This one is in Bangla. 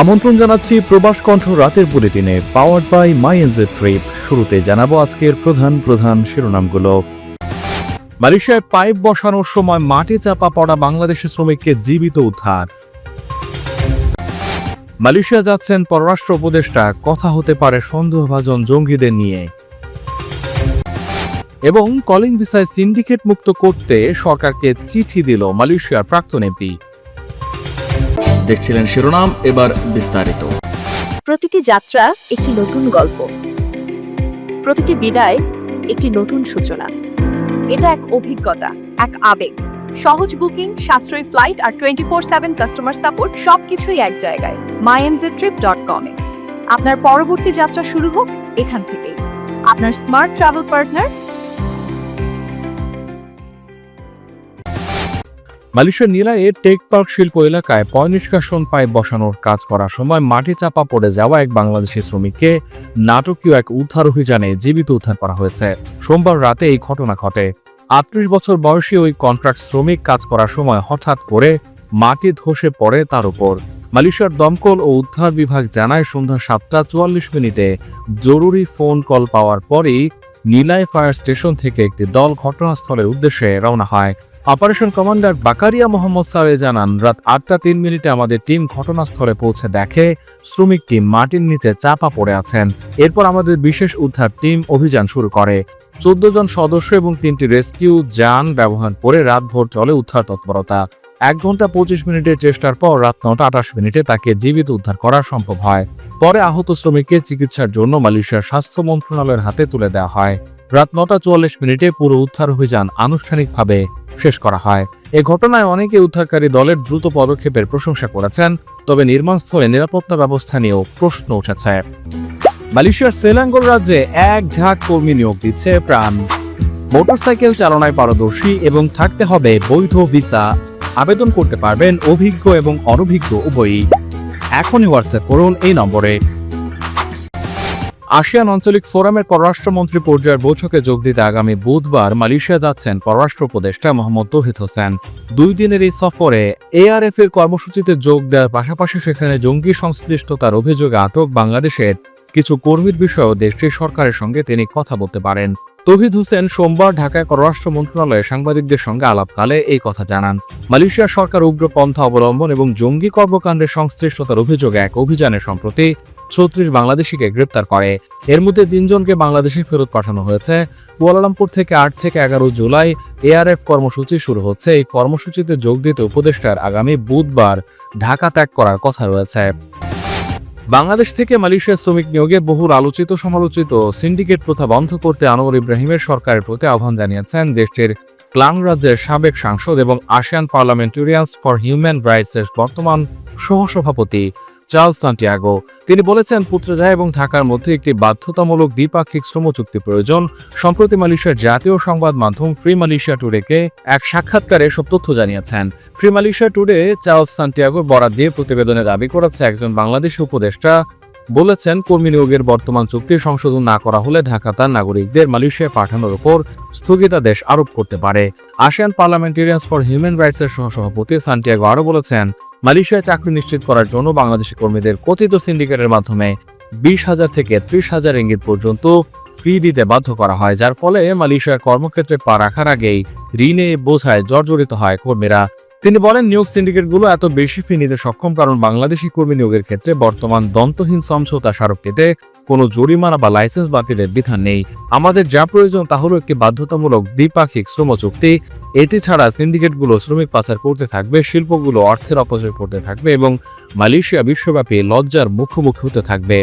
আমন্ত্রণ জানাচ্ছি প্রবাস কণ্ঠ রাতের বুলেটিনে powered by my NJ trip শুরুতে জানাব আজকের প্রধান প্রধান শিরোনামগুলো। মালয়েশিয়ায় পাইপ বসানোর সময় মাটি চাপা পড়া বাংলাদেশি শ্রমিককে জীবিত উদ্ধার। মালয়েশিয়া যাচ্ছেন পররাষ্ট্র উপদেষ্টা, কথা হতে পারে সন্দেহভাজন জঙ্গিদের নিয়ে। এবং কলিং ভিসায় সিন্ডিকেট মুক্ত করতে সরকারকে চিঠি দিল মালয়েশিয়ার প্রাক্তন এমপি। দেখছিলেন শিরোনাম, এবার বিস্তারিত। প্রতিটি যাত্রা একটি নতুন গল্প। প্রতিটি বিদায় একটি নতুন সূচনা। এটা এক অভিজ্ঞতা, এক আবেগ। সহজ বুকিং, সাশ্রয়ী ফ্লাইট আর twenty four seven customer support সবকিছুই এক জায়গায় মাইএমজে ট্রিপ ডট কমে আপনার পরবর্তী যাত্রা শুরু হোক এখান থেকেই। আপনার স্মার্ট ট্রাভেল পার্টনার মালয়েশিয়ার নিলায়ে টেক পার্ক শিল্প এলাকায় পয় নিষ্কাশন পাইপ বসানোর কাজ করার সময় মাটি চাপা পড়ে যাওয়া এক বাংলাদেশি শ্রমিককে নাটকীয় এক উদ্ধার অভিযানে জীবিত উদ্ধার করা হয়েছে। সোমবার রাতে এই ঘটনা ঘটে। আটত্রিশ বছর বয়সী ওই কন্ট্রাক্ট শ্রমিক কাজ করার সময় হঠাৎ করে মাটি ধসে পড়ে তার উপর। মালয়েশিয়ার দমকল ও উদ্ধার বিভাগ জানায় সন্ধ্যা সাতটা চুয়াল্লিশ মিনিটে জরুরি ফোন কল পাওয়ার পরেই নিলাই ফায়ার স্টেশন থেকে একটি দল ঘটনাস্থলের উদ্দেশ্যে রওনা হয়। Operation commander Bakaria Mohammad Sawe জানান, রাত আটটা তিন মিনিটে আমাদের টিম ঘটনাস্থলে পৌঁছে দেখে শ্রমিক টিম মাটির নিচে চাপা পড়ে আছেন। এরপর আমাদের বিশেষ উদ্ধার টিম অভিযান শুরু করে। চোদ্দ জন সদস্য এবং তিনটি রেস্কিউ যান ব্যবহার করে রাতভর চলে উদ্ধার তৎপরতা। এক ঘণ্টা পঁচিশ মিনিটের চেষ্টার পর রাত নটা আঠাশ মিনিটে তাকে জীবিত উদ্ধার করা সম্ভব হয়। পরে আহত শ্রমিককে চিকিৎসার জন্য মালয়েশিয়ার স্বাস্থ্য মন্ত্রণালয়ের হাতে তুলে দেওয়া হয়। রাত নটা চুয়াল্লিশ মিনিটে পুরো উদ্ধার অভিযান আনুষ্ঠানিকভাবে শেষ করা হয়। এ ঘটনায় অনেকে উদ্ধারকারী দলের দ্রুত পদক্ষেপের প্রশংসা করেছেন, তবে নির্মাণস্থলে নিরাপত্তা ব্যবস্থা নিয়েও প্রশ্ন উঠেছে। মালয়েশিয়ার সেলাঙ্গোর রাজ্যে এক ঝাঁক কর্মী নিয়োগ দিচ্ছে প্রাণ। মোটরসাইকেল চালনায় পারদর্শী এবং থাকতে হবে বৈধ ভিসা। আবেদন করতে পারবেন অভিজ্ঞ এবং অনভিজ্ঞ উভয়ই। এখনই হোয়াটসঅ্যাপ করুন এই নম্বরে। আসিয়ান আঞ্চলিক ফোরামের পররাষ্ট্রমন্ত্রী পর্যায়ের বৈঠকে যোগ দিতে আগামী বুধবার মালয়েশিয়া যাচ্ছেন পররাষ্ট্র উপদেষ্টা মোহাম্মদ তৌহিদ হোসেন। দুই দিনের এই সফরে এআরএফ এর কর্মসূচিতে যোগ দেওয়ার পাশাপাশি সেখানে জঙ্গি সংশ্লিষ্টতার অভিযোগে আটক বাংলাদেশের কিছু কর্মীর বিষয়েও দেশটির সরকারের সঙ্গে তিনি কথা বলতে পারেন। তৌহিদ হোসেন সোমবার ঢাকায় পররাষ্ট্র মন্ত্রণালয়ে সাংবাদিকদের সঙ্গে আলাপকালে এই কথা জানান। মালয়েশিয়ার সরকার উগ্র পন্থা অবলম্বন এবং জঙ্গি কর্মকাণ্ডের সংশ্লিষ্টতার অভিযোগে এক অভিযানে সম্প্রতি ছত্রিশ বাংলাদেশিকে গ্রেপ্তার করে। এর মধ্যে তিনজনকে বাংলাদেশে ফেরত পাঠানো হয়েছে। কুয়ালালামপুর থেকে আট থেকে এগারো জুলাই এআরএফ কর্মসূচি শুরু হচ্ছে। এই কর্মসূচিতে যোগ দিতে উপদেষ্টার আগামী বুধবার ঢাকা ত্যাগ করার কথা রয়েছে। বাংলাদেশ থেকে মালয়েশিয়া শ্রমিক নিয়োগে বহুল আলোচিত সমালোচিত সিন্ডিকেট প্রথা বন্ধ করতে আনোয়ার ইব্রাহিমের সরকারের প্রতি আহ্বান জানিয়েছেন দেশটির ক্লাং রাজ্যের সাবেক সাংসদ এবং আসিয়ান পার্লামেন্টেরিয়ান্স ফর হিউম্যান রাইটসের বর্তমান সহসভাপতি। Charles Santiago. তিনি বলেছেন পুত্রজায় এবং ঢাকার মধ্যে একটি বাধ্যতামূলক দ্বিপাক্ষিক শ্রম চুক্তি প্রয়োজন, সম্প্রতি মালয়েশিয়ার জাতীয় সংবাদ মাধ্যম ফ্রি মালয়েশিয়া টুডেকে এক সাক্ষাৎকারে সব তথ্য জানিয়েছেন। ফ্রি মালয়েশিয়া টুডে চার্লস সান্টিয়াগোর বরাদ দিয়ে প্রতিবেদনে দাবি করেছে একজন বাংলাদেশ উপদেষ্টা বলেছেন, কর্মী নিয়োগের বর্তমান চুক্তি সংশোধন না করা হলে ঢাকা তার নাগরিকদের মালয়েশিয়ায় পাঠানোর উপর স্থগিতাদেশ আরোপ করতে পারে। আসিয়ান পার্লামেন্টেরিয়ান্স ফর হিউম্যান রাইটসের সহসভাপতি সান্টিয়াগো আরও বলেছেন, মালয়েশিয়ায় চাকরি নিশ্চিত করার জন্য বাংলাদেশি কর্মীদের কথিত সিন্ডিকেটের মাধ্যমে বিশ হাজার থেকে ত্রিশ হাজার ইঙ্গিত পর্যন্ত ফি দিতে বাধ্য করা হয়, যার ফলে মালয়েশিয়ার কর্মক্ষেত্রে পা রাখার আগেই ঋণে বোঝায় জর্জরিত হয় কর্মীরা। তিনি বলেন, নিয়োগ সিন্ডিকেটগুলো এত বেশি ফি নিতে সক্ষম কারণ বাংলাদেশি কর্মী নিয়োগের ক্ষেত্রে বর্তমান দন্তহীন সমঝোতা স্মারক স্মারকটিতে কোনো জরিমানা বা লাইসেন্স বাতিলের বিধান নেই। আমাদের যা প্রয়োজন তা হলো একটি বাধ্যতামূলক দ্বিপাক্ষিক শ্রম চুক্তি। এটি ছাড়া সিন্ডিকেটগুলো শ্রমিক পাচার করতে থাকবে, শিল্পগুলো অর্থের অপচয় করতে থাকবে এবং মালয়েশিয়া বিশ্বব্যাপী লজ্জার মুখোমুখি হতে থাকবে।